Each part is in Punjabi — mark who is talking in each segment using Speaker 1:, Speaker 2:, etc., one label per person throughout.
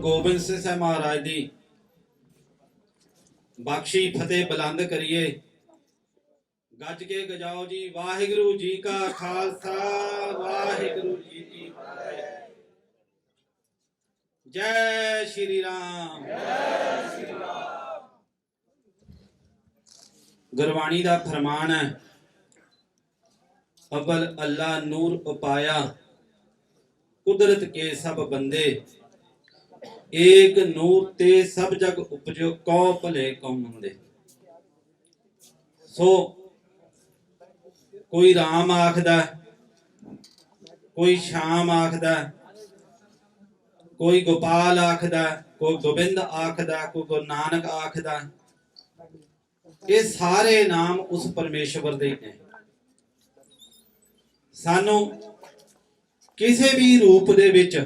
Speaker 1: ਗੋਬਿੰਦ ਸਿੰਘ ਸਾਹਿਬ ਮਹਾਰਾਜ ਦੀ ਬਖਸ਼ੀ ਫਤਿਹ ਬੁਲੰਦ ਕਰੀਏ। ਗੱਜ ਕੇ ਗਜਾਓ ਜੀ, ਵਾਹਿਗੁਰੂ ਜੀ ਕਾ ਖਾਲਸਾ, ਵਾਹਿਗੁਰੂ ਜੀ ਕੀ ਫਤਿਹ। ਜੈ ਸ਼੍ਰੀ ਰਾਮ। ਗੁਰਬਾਣੀ ਦਾ ਫਰਮਾਨ ਹੈ ਅਬਲ ਅੱਲਾ ਨੂਰ ਉਪਾਇਆ, ਕੁਦਰਤ ਕੇ ਸਭ ਬੰਦੇ। ਏਕ ਨੂਰ ਤੇ ਸਭ ਜਗ ਉਪਜੋ ਕਉ ਭਲੇ ਕਉ ਮੰਦੇ ਸੋ ਕੋਈ RAM ਆਖਦਾ, ਕੋਈ ਸ਼ਾਮ ਆਖਦਾ, ਕੋਈ ਗੋਪਾਲ ਆਖਦਾ, ਕੋਈ ਗੋਬਿੰਦ ਆਖਦਾ, ਕੋਈ ਗੁਰੂ ਨਾਨਕ ਆਖਦਾ, ਇਹ ਸਾਰੇ ਨਾਮ ਉਸ ਪਰਮੇਸ਼ਵਰ ਦੇ ਨੇ। ਸਾਨੂੰ ਕਿਸੇ ਵੀ ਰੂਪ ਦੇ ਵਿੱਚ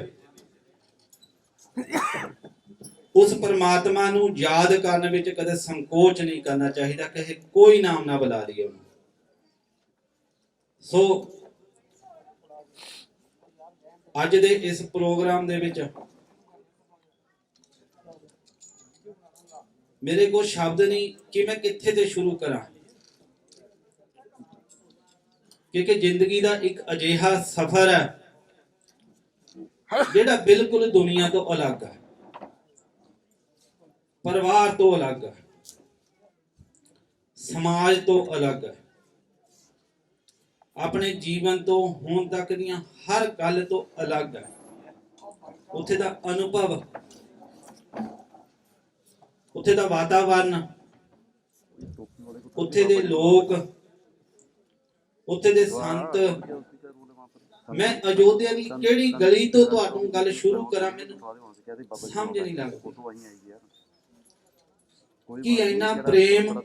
Speaker 1: ਉਸ ਪਰਮਾਤਮਾ ਨੂੰ ਯਾਦ ਕਰਨ ਵਿੱਚ ਕਦੇ ਸੰਕੋਚ ਨਹੀਂ ਕਰਨਾ ਚਾਹੀਦਾ ਕਿ ਕੋਈ ਨਾਮ ਨਾ ਬੁਲਾ ਲਈਏ ਉਹਨੂੰ। ਸੋ ਅੱਜ ਦੇ ਇਸ ਪ੍ਰੋਗਰਾਮ ਦੇ ਵਿੱਚ ਮੇਰੇ ਕੋਲ ਸ਼ਬਦ ਨਹੀਂ ਕਿ ਮੈਂ ਕਿੱਥੇ ਤੇ ਸ਼ੁਰੂ ਕਰਾਂ। ਕਿਉਂਕਿ ਜ਼ਿੰਦਗੀ ਦਾ ਇੱਕ ਅਜਿਹਾ ਸਫ਼ਰ ਹੈ ਜਿਹੜਾ ਬਿਲਕੁਲ ਦੁਨੀਆ ਤੋਂ ਅਲੱਗ ਹੈ, ਪਰਿਵਾਰ ਤੋਂ ਅਲੱਗ ਹੈ, ਸਮਾਜ ਤੋਂ ਅਲੱਗ ਹੈ, ਆਪਣੇ ਜੀਵਨ ਤੋਂ ਹੁਣ ਤੱਕ ਦੀਆਂ ਹਰ ਗੱਲ ਤੋਂ ਅਲੱਗ ਹੈ। ਉੱਥੇ ਦਾ ਅਨੁਭਵ, ਉੱਥੇ ਦਾ ਵਾਤਾਵਰਨ, ਉੱਥੇ ਦੇ ਲੋਕ, ਉੱਥੇ ਦੇ ਸੰਤ ਮੈਂ ਅਯੋਧਿਆ ਦੀ ਕਿਹੜੀ ਗਲੀ ਤੋਂ ਤੁਹਾਨੂੰ ਗੱਲ ਸ਼ੁਰੂ ਕਰਾਂ ਮੈਨੂੰ ਸਮਝ ਨਹੀਂ ਲੱਗਦੀ। ਕਿ ਇੰਨਾ ਪ੍ਰੇਮ?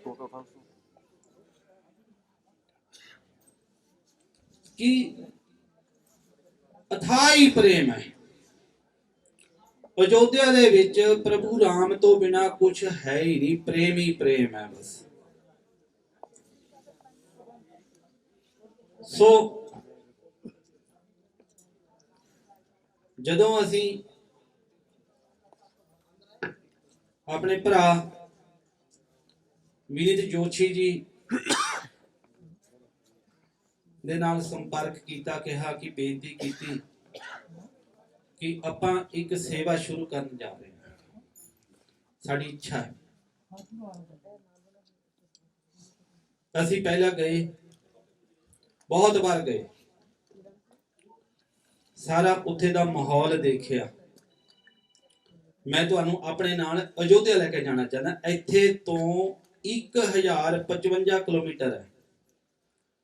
Speaker 1: ਕਿ ਅਥਾਈ ਪ੍ਰੇਮ ਹੈ? ਅਯੋਧਿਆ ਦੇ ਵਿੱਚ ਪ੍ਰਭੂ ਰਾਮ ਤੋਂ ਬਿਨਾ ਕੁਝ ਹੈ ਹੀ ਨਹੀਂ, ਪ੍ਰੇਮ ਹੀ ਪ੍ਰੇਮ ਹੈ ਬਸ। ਸੋ ਜਦੋਂ ਅਸੀਂ ਆਪਣੇ ਭਰਾ ਵਿਨੀਤ ਜੋਸ਼ੀ ਜੀ ਦੇ ਨਾਲ ਸੰਪਰਕ ਕੀਤਾ, ਕਿਹਾ ਕਿ ਬੇਨਤੀ ਕੀਤੀ ਕਿ ਆਪਾਂ ਇੱਕ ਸੇਵਾ ਸ਼ੁਰੂ ਕਰਨ ਜਾ ਰਹੇ ਹਾਂ। ਸਾਡੀ ਇੱਛਾ ਹੈ। ਅਸੀਂ ਪਹਿਲਾਂ ਗਏ, ਬਹੁਤ ਵਾਰ ਗਏ। ਸਾਰਾ ਉੱਥੇ ਦਾ ਮਾਹੌਲ ਦੇਖਿਆ। ਮੈਂ ਤੁਹਾਨੂੰ ਆਪਣੇ ਨਾਲ ਅਯੋਧਿਆ ਲੈ ਕੇ ਜਾਣਾ ਚਾਹੁੰਦਾ। ਇੱਥੇ ਤੋਂ 1055 ਕਿਲੋਮੀਟਰ ਹੈ,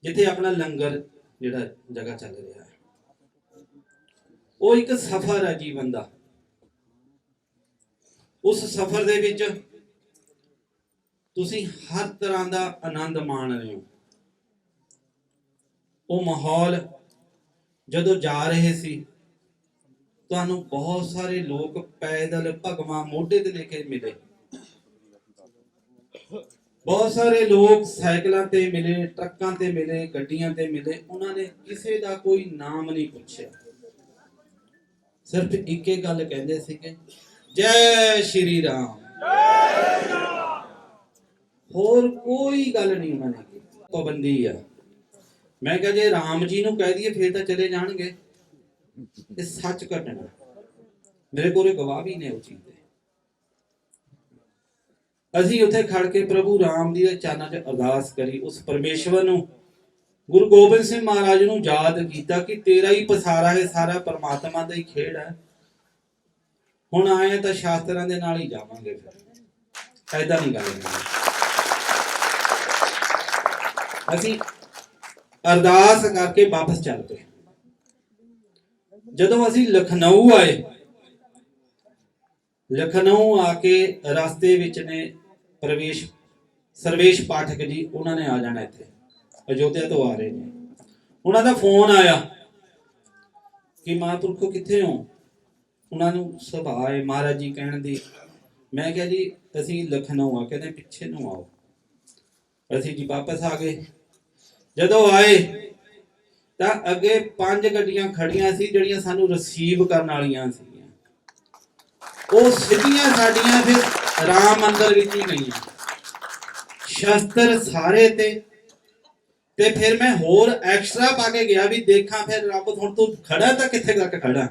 Speaker 1: ਜਿੱਥੇ ਆਪਣਾ ਲੰਗਰ ਜਿਹੜਾ ਜਗ੍ਹਾ ਚੱਲ ਰਿਹਾ ਹੈ। ਉਹ ਇੱਕ ਸਫ਼ਰ ਹੈ ਜੀਵਨ ਦਾ। ਉਸ ਸਫ਼ਰ ਦੇ ਵਿੱਚ ਤੁਸੀਂ ਹਰ ਤਰ੍ਹਾਂ ਦਾ ਆਨੰਦ ਮਾਣ ਰਹੇ ਹੋ। ਉਹ ਮਾਹੌਲ ਜਦੋਂ ਜਾ ਰਹੇ ਸੀ, ਤੁਹਾਨੂੰ ਬਹੁਤ ਸਾਰੇ ਲੋਕ ਪੈਦਲ ਭਗਵਾਨ ਮੋਢੇ ਤੇ ਲੈ ਕੇ ਮਿਲੇ। ਬਹੁਤ ਸਾਰੇ ਲੋਕ ਸਾਈਕਲਾਂ ਤੇ ਮਿਲੇ, ਟਰੱਕਾਂ ਤੇ ਮਿਲੇ, ਗੱਡੀਆਂ ਤੇ ਮਿਲੇ, ਉਹਨਾਂ ਨੇ ਕਿਸੇ ਦਾ ਕੋਈ ਨਾਮ ਨਹੀਂ ਪੁੱਛਿਆ। ਸਿਰਫ ਇੱਕੇ ਗੱਲ ਕਹਿੰਦੇ ਸੀਗੇ, ਜੈ ਸ਼੍ਰੀ ਰਾਮ। ਹੋਰ ਕੋਈ ਗੱਲ ਨਹੀਂ ਉਹਨਾਂ ਨੇ ਕੀਤੀ। ਪਾਬੰਦੀ ਆ। ਮੈਂ ਕਿਹਾ ਜੇ ਰਾਮ ਜੀ ਨੂੰ ਕਹਿ ਦਈਏ, ਫੇਰ ਤਾਂ ਚਲੇ ਜਾਣਗੇ। ਇਹ ਸੱਚ ਘਟਨਾ ਮੇਰੇ ਕੋਲੇ ਗਵਾਹ ਵੀ ਨੇ ਉਹ ਚੀਜ਼ ਦੇ। ਅਸੀਂ ਉੱਥੇ ਖੜ ਕੇ ਪ੍ਰਭੂ ਰਾਮ ਦੀ ਦੇ ਚਰਨਾਂ 'ਚ ਅਰਦਾਸ ਕਰੀ, ਉਸ ਪਰਮੇਸ਼ਵਰ ਨੂੰ, ਗੁਰੂ ਗੋਬਿੰਦ ਸਿੰਘ ਮਹਾਰਾਜ ਨੂੰ ਯਾਦ ਕੀਤਾ ਕਿ ਤੇਰਾ ਹੀ ਪਸਾਰਾ ਹੈ, ਸਾਰਾ ਪਰਮਾਤਮਾ ਦਾ ਹੀ ਖੇਡ ਹੈ। ਹੁਣ ਆਏ ਤਾਂ ਸ਼ਾਸਤਰਾਂ ਦੇ ਨਾਲ ਹੀ ਜਾਵਾਂਗੇ ਫਿਰ। ਐਦਾਂ ਨਹੀਂ ਗੱਲ ਅਸੀਂ ਅਰਦਾਸ ਕਰਕੇ ਵਾਪਸ ਚੱਲ ਪਏ। ਜਦੋਂ ਅਸੀਂ ਲਖਨਊ ਆਏ, ਲਖਨਊ ਆ ਕੇ ਰਸਤੇ ਵਿੱਚ ਨੇ ਪ੍ਰਵੇਸ਼, ਸਰਵੇਸ਼ ਪਾਠਕ ਜੀ, ਉਹਨਾਂ ਨੇ ਆ ਜਾਣਾ ਇੱਥੇ। ਅਯੋਧਿਆ ਤੋਂ ਆ ਰਹੇ ਨੇ। ਉਹਨਾਂ ਦਾ ਫੋਨ ਆਇਆ ਕਿ ਮਹਾਂਪੁਰਖੋ ਕਿੱਥੇ ਹੋ? ਉਹਨਾਂ ਨੂੰ ਸੁਭਾਅ ਹੈ ਮਹਾਰਾਜ ਜੀ ਕਹਿਣ ਦੀ। ਮੈਂ ਕਿਹਾ ਜੀ, ਅਸੀਂ ਲਖਨਊ ਆ। ਕਹਿੰਦੇ ਪਿੱਛੇ ਨੂੰ ਆਓ। ਅਸੀਂ ਜੀ ਵਾਪਸ ਆ ਗਏ। ਜਦੋਂ ਆਏ, ਤਾਂ ਅੱਗੇ ਪੰਜ ਗੱਡੀਆਂ ਖੜੀਆਂ ਸੀ, ਜਿਹੜੀਆਂ ਸਾਨੂੰ ਰਿਸੀਵ ਕਰਨ ਵਾਲੀਆਂ ਸੀਗੀਆਂ। ਉਹ ਸਿੱਧੀਆਂ ਸਾਡੀਆਂ ਫਿਰ ਰਾਮ ਮੰਦਰ ਵਿੱਚ ਹੀ ਗਈਆਂ। ਸ਼ਸਤਰ ਸਾਰੇ ਤੇ ਤੇ ਫਿਰ ਮੈਂ ਹੋਰ ਐਕਸਟਰਾ ਪਾ ਕੇ ਗਿਆ ਵੀ ਦੇਖਾਂ ਫਿਰ ਰੱਬ ਹੁਣ ਤੂੰ ਖੜਾ ਤਾਂ ਕਿੱਥੇ ਤੱਕ ਖੜਾ?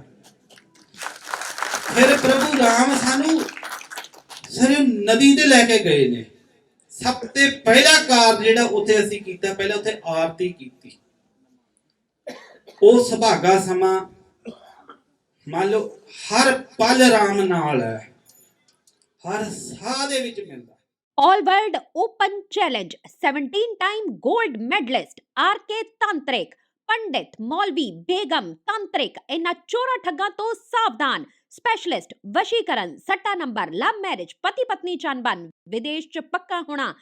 Speaker 1: ਫਿਰ ਪ੍ਰਭੂ ਰਾਮ ਸਾਨੂੰ ਸਰ ਨਦੀ ਤੇ ਲੈ ਕੇ ਗਏ ਨੇ। ਸਭ ਤੋਂ ਪਹਿਲਾ ਕਾਰਜ ਜਿਹੜਾ ਉੱਥੇ ਅਸੀਂ ਕੀਤਾ, ਪਹਿਲਾਂ ਉੱਥੇ ਆਰਤੀ ਕੀਤੀ। ਉਹ ਸੁਭਾਗਾ ਸਮਾਂ, ਮੰਨ ਲਓ, ਹਰ ਪਲ ਰਾਮ ਨਾਲ ਹੈ। ਹਰ ਸਾਹ ਦੇ ਵਿੱਚ ਮਿਲਦਾ
Speaker 2: All World Open Challenge 17 time gold medalist RK Tantrik ਪੰਡਿਤ ਮੌਲਵੀ ਬੇਗਮ ਤੰਤਰਿਕ ਇਹਨਾਂ ਚੋਰਾ ਠੱਗਾਂ ਤੋਂ ਸਾਵਧਾਨ। ਸਪੈਸ਼ਲਿਸਟ ਵਸ਼ੀਕਰਨ ਸੱਟਾ ਨੰਬਰ ਲਵ ਮੈਰਿਜ ਪਤੀ ਪਤਨੀ ਚੰਬਨ ਵਿਦੇਸ਼ ਚ ਪੱਕਾ ਹੋਣਾ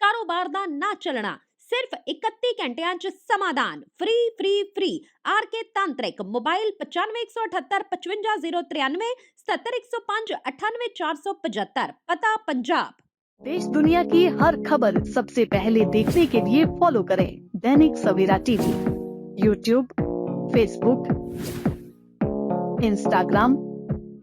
Speaker 2: ਕਾਰੋਬਾਰ ਦਾ ਨਾ ਚੱਲਣਾ ਸਿਰਫ 31 ਘੰਟਿਆਂ ਚ ਸਮਾਧਾਨ ਫ੍ਰੀ ਫ੍ਰੀ ਫ੍ਰੀ ਆਰਕੇ ਤਾਂਤਰਿਕ ਮੋਬਾਈਲ 9518755093 77105 98475 ਪਤਾ ਪੰਜਾਬ
Speaker 3: देश दुनिया की हर खबर सबसे पहले देखने के लिए फॉलो करें Dainik Savera TV YouTube Facebook Instagram